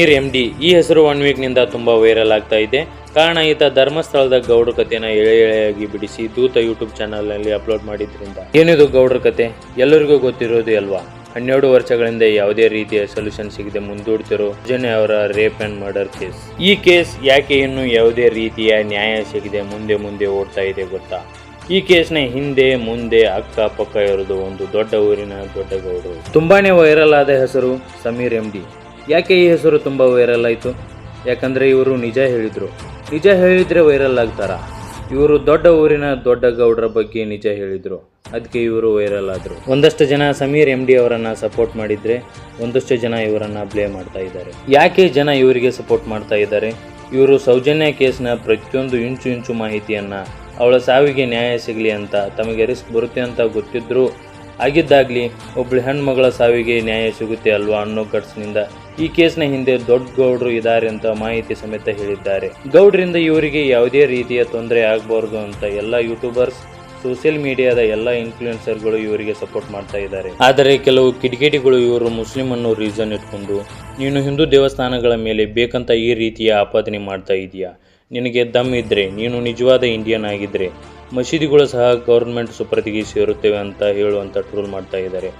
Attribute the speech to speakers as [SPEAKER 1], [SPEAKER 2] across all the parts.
[SPEAKER 1] Sameer M D ಈ ಹೆಸರು one ವೀಕ್ನಿಂದ ತುಂಬಾ ವೈರಲ್ ಆಗ್ತಾ ಇದೆ. ಕಾರಣ ಈತ ಧರ್ಮಸ್ಥಳದ ಗೌಡ್ರ ಕಥೆನ ಎಳೆ ಎಳೆಯಾಗಿ ಬಿಡಿಸಿ ದೂತ ಯೂಟ್ಯೂಬ್ ಚಾನಲ್ನಲ್ಲಿ ಅಪ್ಲೋಡ್ ಮಾಡಿದ್ರಿಂದ. ಏನಿದು ಗೌಡ್ರ ಕತೆ? ಎಲ್ಲರಿಗೂ ಗೊತ್ತಿರೋದು ಅಲ್ವಾ? ಹನ್ನೆರಡು ವರ್ಷಗಳಿಂದ ಯಾವುದೇ ರೀತಿಯ ಸೊಲ್ಯೂಷನ್ ಸಿಗದೆ ಮುಂದೂಡ್ತಿರೋ ಜನ ಅವರ ರೇಪ್ ಅಂಡ್ ಮರ್ಡರ್ ಕೇಸ್ ಈ ಕೇಸ್ ಯಾಕೆ ಇನ್ನೂ ಯಾವುದೇ ರೀತಿಯ ನ್ಯಾಯ ಸಿಗದೆ ಮುಂದೆ ಮುಂದೆ ಓಡ್ತಾ ಇದೆ ಗೊತ್ತಾ? ಈ ಕೇಸ್ನ ಹಿಂದೆ ಮುಂದೆ ಅಕ್ಕ ಪಕ್ಕ ಇರೋದು ಒಂದು ದೊಡ್ಡ ಊರಿನ ದೊಡ್ಡ ಗೌಡರು. ತುಂಬಾನೇ ವೈರಲ್ ಆದ ಹೆಸರು ಸಮೀರ್ ಎಂ ಡಿ ಯಾಕೆ ಈ ಹೆಸರು ತುಂಬ ವೈರಲ್ ಆಯಿತು? ಯಾಕಂದರೆ ಇವರು ನಿಜ ಹೇಳಿದರು. ನಿಜ ಹೇಳಿದರೆ ವೈರಲ್ ಆಗ್ತಾರ? ಇವರು ದೊಡ್ಡ ಊರಿನ ದೊಡ್ಡ ಗೌಡರ ಬಗ್ಗೆ ನಿಜ ಹೇಳಿದರು. ಅದಕ್ಕೆ ಇವರು ವೈರಲ್ ಆದರು. ಒಂದಷ್ಟು ಜನ ಸಮೀರ್ ಎಂ ಡಿ ಅವರನ್ನು ಸಪೋರ್ಟ್ ಮಾಡಿದರೆ ಒಂದಷ್ಟು ಜನ ಇವರನ್ನು ಬ್ಲೇ ಮಾಡ್ತಾ ಇದ್ದಾರೆ. ಯಾಕೆ ಜನ ಇವರಿಗೆ ಸಪೋರ್ಟ್ ಮಾಡ್ತಾ ಇದ್ದಾರೆ? ಇವರು ಸೌಜನ್ಯ ಕೇಸ್ನ ಪ್ರತಿಯೊಂದು ಇಂಚು ಇಂಚು ಮಾಹಿತಿಯನ್ನು ಅವಳ ಸಾವಿಗೆ ನ್ಯಾಯ ಸಿಗಲಿ ಅಂತ ತಮಗೆ ರಿಸ್ಕ್ ಬರುತ್ತೆ ಅಂತ ಗೊತ್ತಿದ್ದರೂ ಆಗಿದ್ದಾಗಲಿ ಒಬ್ಬಳು ಹೆಣ್ಮಗಳ ಸಾವಿಗೆ ನ್ಯಾಯ ಸಿಗುತ್ತೆ ಅಲ್ವಾ ಅನ್ನೋ ಗಟ್ಸ್ನಿಂದ ಈ ಕೇಸ್ನ ಹಿಂದೆ ದೊಡ್ಡ ಗೌಡ್ರು ಇದ್ದಾರೆ ಅಂತ ಮಾಹಿತಿ ಸಮೇತ ಹೇಳಿದ್ದಾರೆ. ಗೌಡ್ರಿಂದ ಇವರಿಗೆ ಯಾವುದೇ ರೀತಿಯ ತೊಂದರೆ ಆಗಬಾರ್ದು ಅಂತ ಎಲ್ಲ ಯೂಟ್ಯೂಬರ್ಸ್ ಸೋಷಿಯಲ್ ಮೀಡಿಯಾದ ಎಲ್ಲ ಇನ್ಫ್ಲೂಯೆನ್ಸರ್ಗಳು ಇವರಿಗೆ ಸಪೋರ್ಟ್ ಮಾಡ್ತಾ ಇದ್ದಾರೆ. ಆದರೆ ಕೆಲವು ಕಿಟಕಿಟಿಗಳು ಇವರು ಮುಸ್ಲಿಂ ಅನ್ನೋ ರೀಸನ್ ಇಟ್ಕೊಂಡು, ನೀನು ಹಿಂದೂ ದೇವಸ್ಥಾನಗಳ ಮೇಲೆ ಬೇಕಂತ ಈ ರೀತಿಯ ಆಪಾದನೆ ಮಾಡ್ತಾ ಇದೀಯಾ ನಿನಗೆ ದಮ್ ಇದ್ರೆ, ನೀನು ನಿಜವಾದ ಇಂಡಿಯನ್ ಆಗಿದ್ರೆ, ಮಸೀದಿಗಳು ಸಹ ಗೌರ್ಮೆಂಟ್ ಸುಪ್ರತಿಗೆ ಸೇರುತ್ತೇವೆ ಅಂತ ಹೇಳುವಂಥ ಟ್ರೋಲ್ ಮಾಡ್ತಾ ಇದ್ದಾರೆ.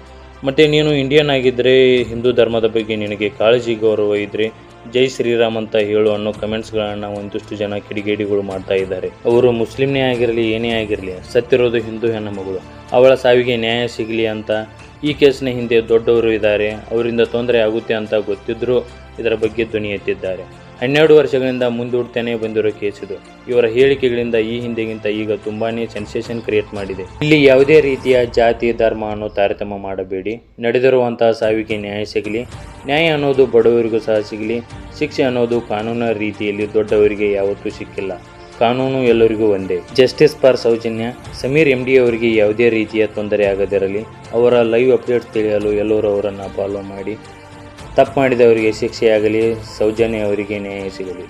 [SPEAKER 1] ಮತ್ತೆ ನೀನು ಇಂಡಿಯನ್ ಆಗಿದ್ದರೆ ಹಿಂದೂ ಧರ್ಮದ ಬಗ್ಗೆ ನಿನಗೆ ಕಾಳಜಿ, ಗೌರವ ಇದ್ದರೆ ಜೈ ಶ್ರೀರಾಮ್ ಅಂತ ಹೇಳು ಅನ್ನೋ ಕಮೆಂಟ್ಸ್ಗಳನ್ನು ಒಂದಿಷ್ಟು ಜನ ಕಿಡಿಗೇಡಿಗಳು ಮಾಡ್ತಾ ಇದ್ದಾರೆ. ಅವರು ಮುಸ್ಲಿಮ್ನೇ ಆಗಿರಲಿ, ಏನೇ ಆಗಿರಲಿ, ಸತ್ತಿರೋದು ಹಿಂದೂ ಹೆಣ್ಣು ಮಗಳು. ಅವಳ ಸಾವಿಗೆ ನ್ಯಾಯ ಸಿಗಲಿ ಅಂತ ಈ ಕೇಸ್ನ ಹಿಂದೆ ದೊಡ್ಡವರು ಇದ್ದಾರೆ. ಅವರಿಂದ ತೊಂದರೆ ಆಗುತ್ತೆ ಅಂತ ಗೊತ್ತಿದ್ದರೂ ಇದರ ಬಗ್ಗೆ ಧ್ವನಿ ಎತ್ತಿದ್ದಾರೆ. ಹನ್ನೆರಡು ವರ್ಷಗಳಿಂದ ಮುಂದೂಡ್ತಾನೆ ಬಂದಿರೋ ಕೇಸ್ ಇದು ಇವರ ಹೇಳಿಕೆಗಳಿಂದ ಈ ಹಿಂದೆಗಿಂತ ಈಗ ತುಂಬಾನೇ ಸೆನ್ಸೇಷನ್ ಕ್ರಿಯೇಟ್ ಮಾಡಿದೆ. ಇಲ್ಲಿ ಯಾವುದೇ ರೀತಿಯ ಜಾತಿ, ಧರ್ಮ ಅನ್ನೋ ತಾರತಮ್ಯ ಮಾಡಬೇಡಿ. ನಡೆದಿರುವಂತಹ ಸಾವಿಗೆ ನ್ಯಾಯ ಸಿಗಲಿ. ನ್ಯಾಯ ಅನ್ನೋದು ಬಡವರಿಗೂ ಸಹ ಸಿಗಲಿ. ಶಿಕ್ಷೆ ಅನ್ನೋದು ಕಾನೂನಿನ ರೀತಿಯಲ್ಲಿ ದೊಡ್ಡವರಿಗೆ ಯಾವತ್ತೂ ಸಿಕ್ಕಿಲ್ಲ. ಕಾನೂನು ಎಲ್ಲರಿಗೂ ಒಂದೇ. Justice for Soujanya. Sameer M D ಅವರಿಗೆ ಯಾವುದೇ ರೀತಿಯ ತೊಂದರೆ ಆಗದಿರಲಿ. ಅವರ ಲೈವ್ ಅಪ್ಡೇಟ್ಸ್ ತಿಳಿಯಲು ಎಲ್ಲರೂ ಅವರನ್ನು ಫಾಲೋ ಮಾಡಿ. ತಪ್ಪು ಮಾಡಿದವರಿಗೆ ಶಿಕ್ಷೆಯಾಗಲಿ ಸೌಜನ್ಯ ಅವರಿಗೆ ನ್ಯಾಯ ಸಿಗಲಿ.